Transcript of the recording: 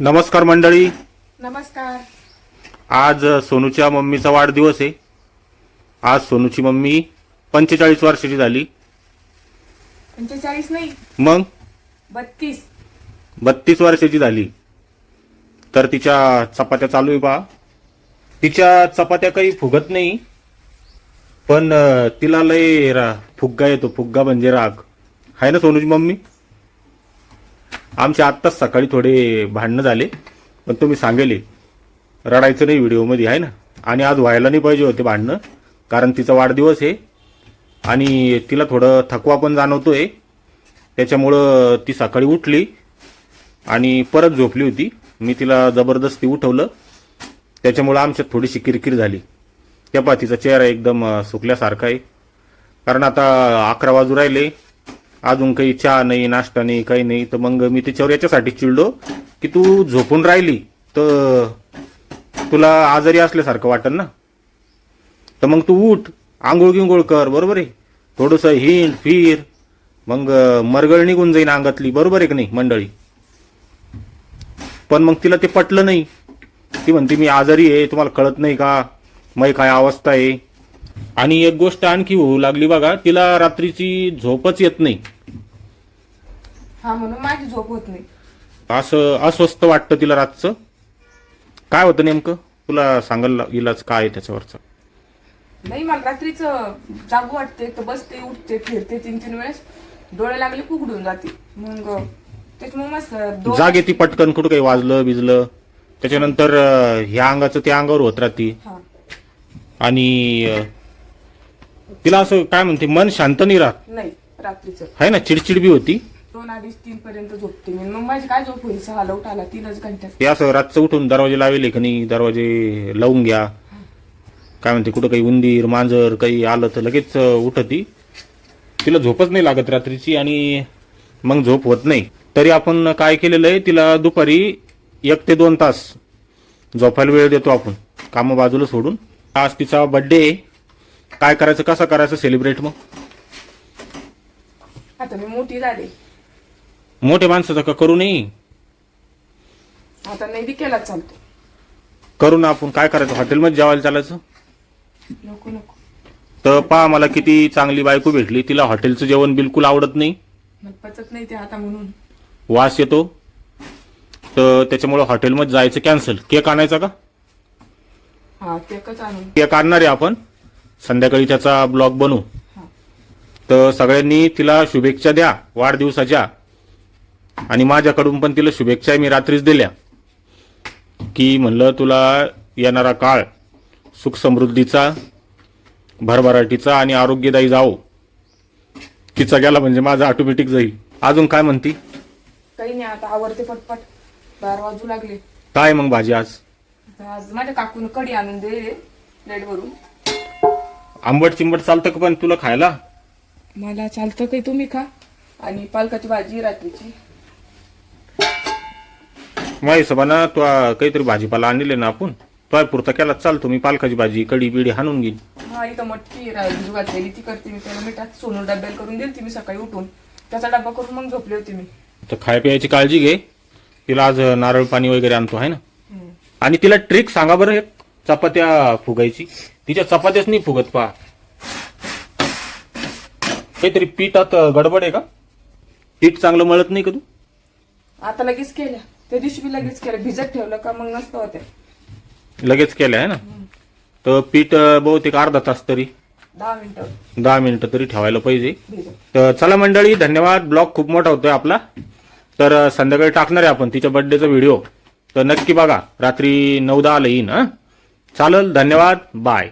नमस्कार मंडळी. नमस्कार. आज सोनूच्या मम्मीचा वाढदिवस आहे. आज सोनूची मम्मी पंचेचाळीस वर्षाची झाली. पंचेचाळीस नाही. मग? बत्तीस. बत्तीस वर्षाची झाली. तर तिच्या चपात्या चालू आहे पहा. तिच्या चपात्या काही फुगत नाही. पण तिला लय रा फुग्गा येतो. फुग्गा म्हणजे राग. आहे ना सोनूची मम्मी? आमचे आत्ताच सकाळी थोडे भांडणं झाले पण तुम्ही सांगेल रडायचं नाही व्हिडिओमध्ये आहे ना? आणि आज व्हायला नाही पाहिजे होते भांडणं कारण तिचा वाढदिवस आहे आणि तिला थोडं थकवा पण जाणवतो आहे त्याच्यामुळं ती सकाळी उठली आणि परत झोपली होती. मी तिला जबरदस्ती उठवलं. त्याच्यामुळं आमच्यात थोडीशी किरकिर झाली. त्या पा तिचा चेहरा एकदम सुकल्यासारखा आहे. कारण आता अकरा वाजू राहिले. अजून काही चहा नाही नाश्ता नाही काही नाही. तर मग मी तिच्यावर याच्यासाठी चिडलो की तू झोपून राहिली तर तुला आजारी असल्यासारखं वाटेल ना? तर मग तू उठ आंघोळ गिंघोळ कर बरोबर आहे? थोडंसं हिंड फिर. मग मरगळ निघून जाईन अंगातली बरोबर आहे की नाही मंडळी? पण मग तिला ते पटलं नाही. ती म्हणते मी आजारी आहे तुम्हाला कळत नाही का? मग काय अवस्था आहे? आणि एक गोष्ट आणखी होऊ लागली बघा तिला रात्रीची झोपच येत नाही. हा म्हणून माझी झोप होत नाही. असं अस्वस्थ वाटतं तिला रातचं? काय होतं नेमकं? तुला सांगायला इलाज काय आहे त्याच्यावरचा? नाही मला रात्रीच जागू वाटते तर बसते उठते फिरते तीन तीन वेळेस. डोळे लागले की उघडून जाते. मग मस्त दोन जाग येते पटकन कुठं काही वाजलं बिजलं त्याच्यानंतर अं, ह्या अंगाचं त्या अंगावर होत राहते. हा. आणि अं, तिला असं काय म्हणते मन शांत नाही राहत. नाही रात्रीच. आहे ना चिडचिड बी होती. दोन अडीच तीन पर्यंत झोपते मी. मग माझी काय झोप होईल? सहाला उठाला तीनच घंट्यात. ते असं रातचं उठून दरवाजे लावेले का नाही? दरवाजे लावून घ्या. काय म्हणते कुठं काही उंदीर मांजर काही आलं तर लगेच अं, उठती. तिला झोपच नाही लागत रात्रीची आणि मग झोप होत नाही. तरी आपण काय केलेलं आहे तिला दुपारी एक ते दोन तास झोपायला वेळ देतो आपण. कामं बाजूला सोडून. आज तिचा बड्डे काय करायचं कसं करायचं सेलिब्रेट मग? आता मी मोठी झाले. मोठ्या माणसाचं का करू नये. आता नाही बी केला चालतो. करू ना आपण काय करायचं? हॉटेलमध्ये जेवायला चालायचं? नको नको. तर पहा मला किती चांगली बायको भेटली. तिला हॉटेलचं जेवण बिलकुल आवडत नाही. मला पचत नाही ते आता म्हणून. वास येतो. तर त्याच्यामुळे हॉटेलमध्ये जायचं कॅन्सल. केक आणायचा का? हा केकच आणून. केक आणणार आहे आपण. संध्याकाळी त्याचा ब्लॉग बनवू. हा. तर सगळ्यांनी तिला शुभेच्छा द्या. वाढदिवसाच्या. आणि माझ्याकडून पण तिला शुभेच्छा मी रात्रीच दिल्या. की म्हणलं तुला येणारा काळ सुख समृद्धीचा भरभराटीचा आणि आरोग्यदायी जावो. तिचा गेला म्हणजे माझा ऑटोमॅटिक जाईल. अजून काय म्हणती? काही नाही आता आवडते पटपट. बारा वाजू लागले. काय मग भाजी आज? आज माझ्या काकून कडी आणून दे प्लेट भरून आंबट चिंबट चालतं का पण तुला खायला? मला चालतं काही तुम्ही खा. आणि पालकाची भाजी रात्रीची. माझ्या हिशोबानं तू काहीतरी भाजीपाला आणले ना आपण तो पुरता केला. चालतो मी पालकाची भाजी कडी बिडी हाणून घेईन हा इथं मटकी रा- भिजू घातलेली ती करते मी. त्याला मिठात सोनून डब्याला करून दिली मी सकाळी उठून. त्याचा डब्बा करून मग झोपले होते मी. तर खाय प्यायची काळजी घे. तिला आज नारळ पाणी वगैरे आणतो आहे ना. आणि तिला ट्रिक सांगा बरं एक चपात्या फुगायची. तिच्या चपात्याच नाही फुगत पहा काहीतरी पीठात गडबड आहे का? पीठ चांगलं मळत नाही का तू? आता लगेच केल्या. त्या दिवशी मी लगेच केलं. भिजत ठेवलं का मग नसतं होत्या लगेच केलं आहे ना? तर पीठ अं, बहुतेक अर्धा तास तरी. दहा मिनिटं. दहा मिनिटं तरी ठेवायला पाहिजे. भिजत. तर चला मंडळी धन्यवाद. ब्लॉग खूप मोठा होतोय आपला. तर अं, संध्याकाळी टाकणार आहे आपण तिच्या बर्थडेचा व्हिडिओ तर नक्की बघा रात्री नऊ दहाला येईन हा चालेल धन्यवाद. बाय